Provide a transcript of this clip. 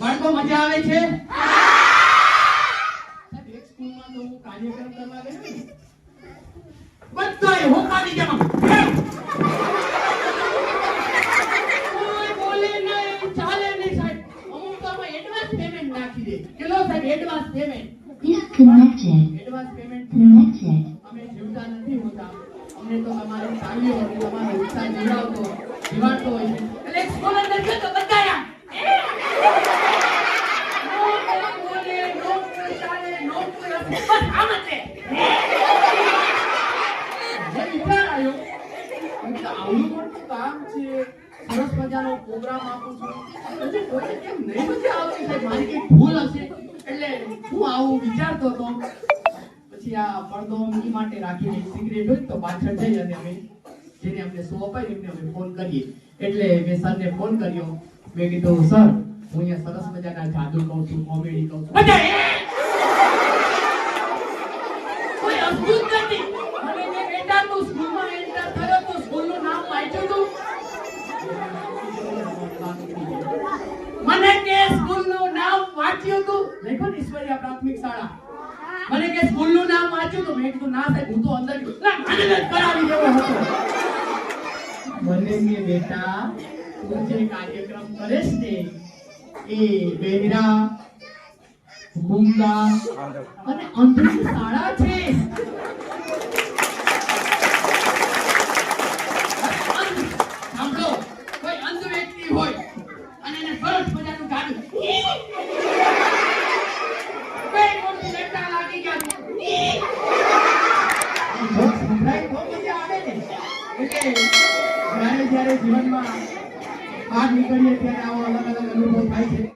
બાળકો મજા આવે છે એક સ્કૂલમાં તો હું કાર્યક્રમ કરવા ગયો ને બધાએ હોકાની જેમ payment Connected. અમને તો તમારી તાલીઓ અને તમારો ઉત્સાહ જીવાડતો જીવાડતો હોય છે. એટલે સ્કૂલ અંદર ગયો તો કોઈ કોઈ કોઈ છે. સરસ મજાનો પ્રોગ્રામ આપું છું. પછી નહીં મજા આવતી? છે મારી કઈ ભૂલ હશે? એટલે હું આવું વિચારતો હતો. પડદો ઈ માટે રાખીને સિગરેટ હોય તો પાછળ જઈ અને અમે જેને અમને સો અપાય એમને અમે ફોન કરીએ. એટલે મેં સરને ફોન કર્યો. મેં કીધું સર હું અહીંયા સરસ મજાના જાદુ કહું છું કોમેડી કહું છું. કોઈ અદ્ભુત નથી. અને મેં બેટા સ્કૂલમાં એન્ટર થયો તો સ્કૂલનું નામ વાંચ્યું તું મને કે સ્કૂલનું નામ વાંચ્યું તું લખો ને ઈશ્વરિયા પ્રાથમિક શાળા. મને કે સ્કૂલનું નામ વાંચ્યું તો મેં કીધું ના સાહેબ હું તો અંદર ના મને જ કરાવી દેવો હતો. મને કે બેટા તું જે કાર્યક્રમ કરેશ ને એ બેહરા મૂંગા અને અંધની શાળા છે અંધ, સાંભળો કોઈ અંધ વ્યક્તિ હોય અને એને સરસ મજાનું ગાડું બે મોટી બેટા લાગી ગયા જો સંભળાય તો મજા આવે ને એટલે જ્યારે જ્યારે જીવનમાં બહાર નીકળીએ ત્યારે આવો અલગ અલગ અનુભવ થાય છે.